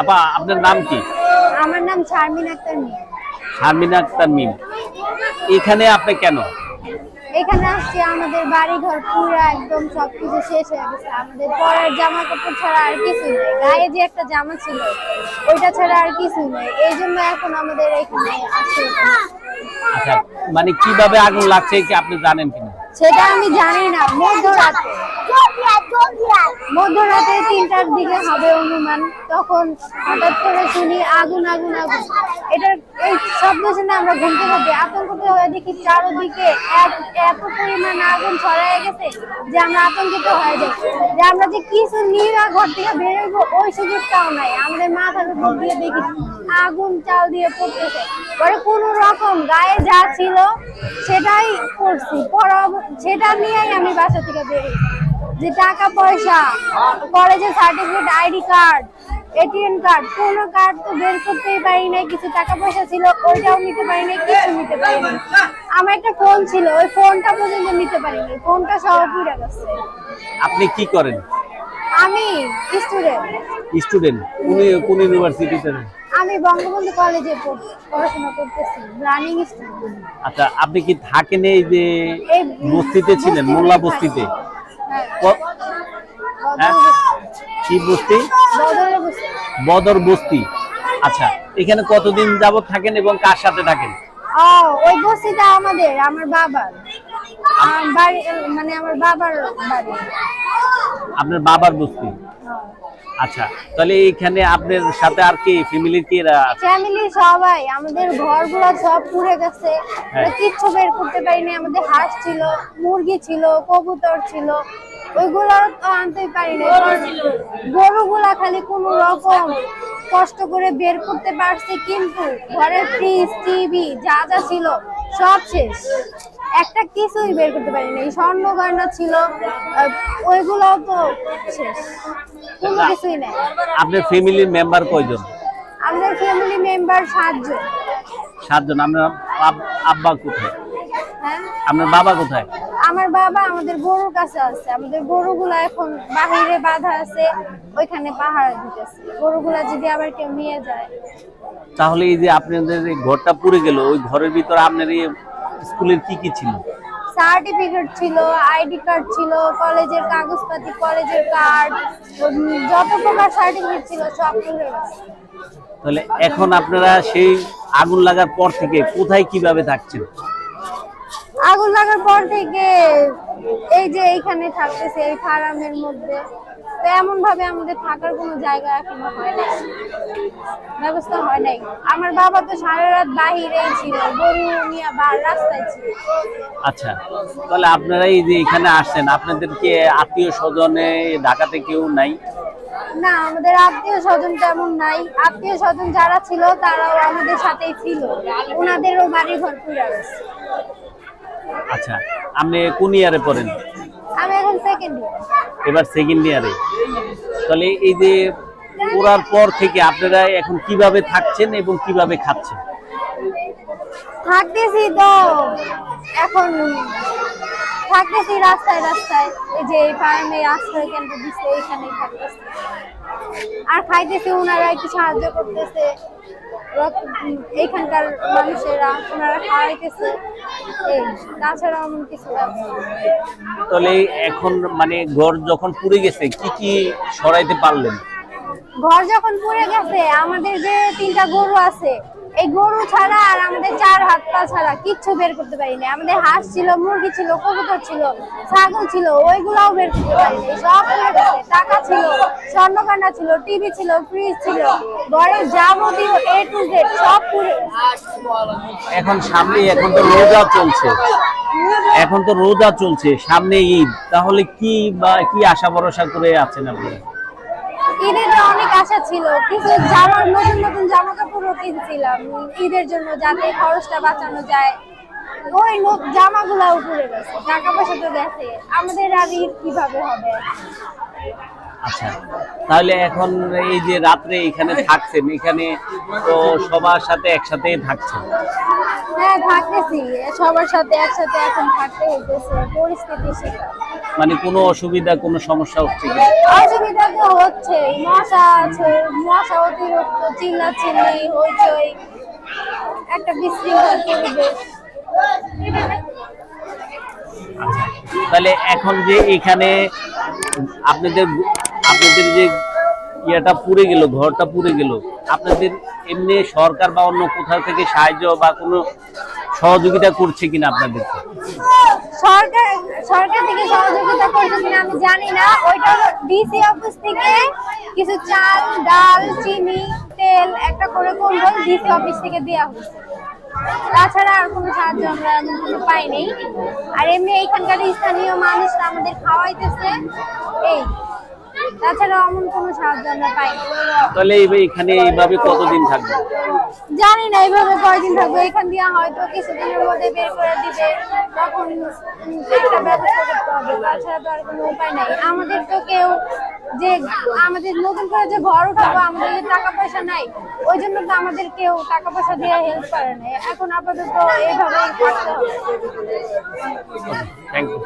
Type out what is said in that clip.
আপা আপনার নাম কি? আমার নাম শারমিন আক্তার মিয়া শারমিনা আক্তার মিম। এখানে আপনি কেন? এখানে আসছি আমাদের বাড়ি ঘর পুরো একদম সবকিছু শেষ হয়ে গেছে। আমাদের পরের জামা কাপড় ছাড়া আর কিছু নেই। গায়ে যে একটা জামা ছিল ওইটা ছাড়া আর কিছু নেই। এই জন্য এখন আমাদের এখানে আসতে হচ্ছে। আচ্ছা মানে কীভাবে আগুন লাগছে কি আপনি জানেন কিনা? সেটা আমি জানি না। মধ্যরাতে। মধ্যরাতে তিনটার দিকে হবে অনুমান। তখন হঠাৎ করে শুনি আগুন আগুন আগুন। এটার এই শব্দ শুনে আমরা ঘুমতে ঘুমতে আতঙ্কিত হয়ে দেখি চারোদিকে এক- এত পরিমাণ আগুন ছড়ায় গেছে যে আমরা আতঙ্কিত হয়ে যাই। যে আমরা যে কিছু নিয়ে ঘর থেকে বেরোবো ওই সুযোগটাও নাই। আমাদের মাথার উপর দিয়ে দেখি আগুন চাল দিয়ে পড়তেছে। পরে কোনো রকম গায়ে যা ছিল, সেটাই করছি পরে সেটা নিয়েই আমি বাসা থেকে বেরিয়েছি যে টাকা পয়সা কলেজের certificate ID card ATM card কোনো কার্ড তো বের করতেই পারি নাই কিছু টাকা পয়সা ছিল ওইটাও নিতে পারি নাই কিছু নিতে পারি নাই। আমার একটা ফোন ছিল ওই ফোনটা পর্যন্ত নিতে পারিনি ফোনটা সহ পুড়ে গেছে। আপনি কি করেন? আমি স্টুডেন্ট স্টুডেন্ট কোন কোন ইউনিভার্সিটিতে আমি বঙ্গবন্ধু কলেজে পড়াশোনা করতেছি রানিং স্টুডেন্ট আচ্ছা আপনি কি থাকেন এই যে বস্তিতে ছিলেন মোল্লা বস্তিতে? হ্যাঁ। হ্যাঁ? কি বস্তি? বদর বস্তি। আচ্ছা এখানে কতদিন যাবত থাকেন এবং কার সাথে থাকেন? ও ওই বস্তিটা আমাদের আমার বাবার। মানে আমার বাবার বাড়ি। আপনার বাবার বস্তি। আচ্ছা তাহলে এখানে আপনার সাথে আর কি ফ্যামিলির কি ফ্যামিলি সবাই আমাদের ঘরগুলো সব পুড়ে গেছে। আমরা কিচ্ছু বের করতে পারিনি আমাদের হাঁস ছিল মুরগি ছিল কবুতর ছিল। ওইগুলো তো আনতেই পারি না গরুগুলা খালি কোনো রকম কষ্ট করে বের করতে পারছি কিন্তু ঘরের ফ্রিজ টিভি যা যা ছিল সব শেষ। কিছুই বের করতে পারি পারিনি। স্বর্ণ গয়না ছিল আর ওইগুলোও তো শেষ। কোনো কিছুই নেই। আপনার ফ্যামিলির মেম্বার কয়জন? আমাদের ফ্যামিলি মেম্বার সাতজন। সাতজন। আপনার আব্বা কোথায়? হ্যাঁ? আপনার বাবা কোথায়? আমার বাবা আমাদের গরুর কাছে আছে। আমাদের গরুগুলো এখন বাহিরে বাঁধা আছে ওইখানে পাহাড় দিতেছে। গরুগুলা যদি আবার কেউ নিয়ে যায়। তাহলে এই যে আপনাদের এই ঘরটা পুড়ে গেল ওই ঘরের ভিতরে আপনার এই স্কুলের কি কি ছিল? সার্টিফিকেট ছিল আইডি কার্ড ছিল, কলেজের কাগজপাতি, কলেজের কার্ড যত প্রকার সার্টিফিকেট ছিল সব তাহলে এখন আপনারা সেই আগুন লাগার পর থেকে কোথায় কীভাবে থাকছেন? আগুন লাগার পর থেকে এই যে এইখানে থাকতেছে এই ফার্মের মধ্যে। তো এমন ভাবে আমাদের থাকার কোনো জায়গা এখনও হয় নাই। ব্যবস্থা হয় নাই। আমার বাবা তো সারা রাত বাহিরেই ছিল গরু নিয়ে বার রাস্তায় ছিল। আচ্ছা তাহলে আপনারা এই যে এখানে আসছেন আপনাদেরকে আত্মীয় স্বজনে ঢাকাতে কেউ নাই? না আমাদের আত্মীয় স্বজন তেমন নাই। আত্মীয় স্বজন যারা ছিল তারাও আমাদের সাথেই ছিল। ওনাদেরও বাড়ি ঘর পুরা গেছে আচ্ছা আপনি কোন ইয়ারে পড়েন? আমি এখন সেকেন্ড ইয়ার এবার সেকেন্ড ইয়ারে তাহলে এই যে পড়ার পর থেকে আপনারা এখন কীভাবে থাকছেন এবং কীভাবে খাচ্ছেন? থাকতেছি তো এখন থাকতেছি রাস্তায় রাস্তায়। এই যে এই ফার্মে আশ্রয় কেন্দ্র দিচ্ছে এইখানেই থাকতেছি। আর খাইতেছি ওনারা একটু সাহায্য করতেছে। এইখানকার মানুষেরা ওনারা খাওয়াইতেছে। এই তাছাড়া এমন কিছু। তাহলে এখন মানে ঘর যখন পুড়ে গেছে কি কি সরাইতে পারলেন? ঘর যখন পুড়ে গেছে আমাদের যে তিনটা গরু আছে এই গরু ছাড়া আর আমাদের চার হাত পা ছাড়া কিচ্ছু বের করতে পারিনি। আমাদের হাঁস ছিল, মুরগি ছিল, কবুতর ছিল, ছাগল ছিল, ওইগুলাও বের করতে পারিনি। সব টাকা ছিল স্বর্ণকান্ডা ছিল, টিভি ছিল ফ্রিজ ছিল, ঘরের যাবতীয় এ টু জেড সব গেছে। এখন সামনে এখন তো রোজা চলছে। এখন তো রোজা চলছে সামনে ঈদ। তাহলে কি বা কি আশা ভরসা করে আছেন আপনারা ঈদের অনেক আশা ছিল কিছু জামা নতুন নতুন জামা কাপড়ও কিনছিলাম, ঈদের জন্য যাতে খরচটা বাঁচানো যায়, ওই নো- উপরে গেছে, টাকা পয়সা তো গেছে, আমাদের আর ঈদ কীভাবে হবে? আচ্ছা। তাহলে এখন এই যে রাত্রে এখানে থাকছেন এখানে তো সবার সাথে থাকছেন? হ্যাঁ থাকতেছি। সবার সাথে একসাথে এখন থাকতে হইতেছে। পরিস্থিতি শিকার মানে কোনো অসুবিধা কোনো সমস্যা হচ্ছে কি? অসুবিধা তো হচ্ছে। মশা আছে মশা অতিরিক্ত হইচই। একটা বিশৃঙ্খল পরিবেশ। তাহলে এখন যে এখানে আপনাদের আপনাদের যে ইয়েটা পুড়ে গেল, ঘরটা পুড়ে গেল, আপনাদের এমনি সরকার বা অন্য কোথাও থেকে সাহায্য বা কোনো সহযোগিতা করছে কিনা আপনাদেরকে সরকার সরকার থেকে সহযোগিতা করছে আমি জানি না। ওইটা অফিস থেকে কিছু চাল, ডাল, চিনি, তেল একটা করে অফিস থেকে দেওয়া তাছাড়া আর কোনো সাহায্য আমরা কোনো পাইনি। আর এমনি এইখানকার স্থানীয় মানুষরা আমাদের খাওয়াইতেছে। এই তাছাড়া এমন কোনো সাহায্য আমরা পাইনি তাহলে এখানে এইভাবে কতদিন থাকবে? জানি না এইভাবে কয়দিন থাকবে। এখান দিয়ে হয়তো কিছুদিনের মধ্যে বের করে দিবে। তখন একটা ব্যবস্থা করতে হবে। তাছাড়া তো আর কোনো উপায় নাই। আমাদের তো কেউ যে আমাদের নতুন করে যে ঘর উঠাবো আমাদের যে টাকা পয়সা নাই ওই জন্য তো আমাদের কেউ টাকা পয়সা দিয়ে হেল্প করে না এখন আপাতত এইভাবেই করতে হবে। Thank you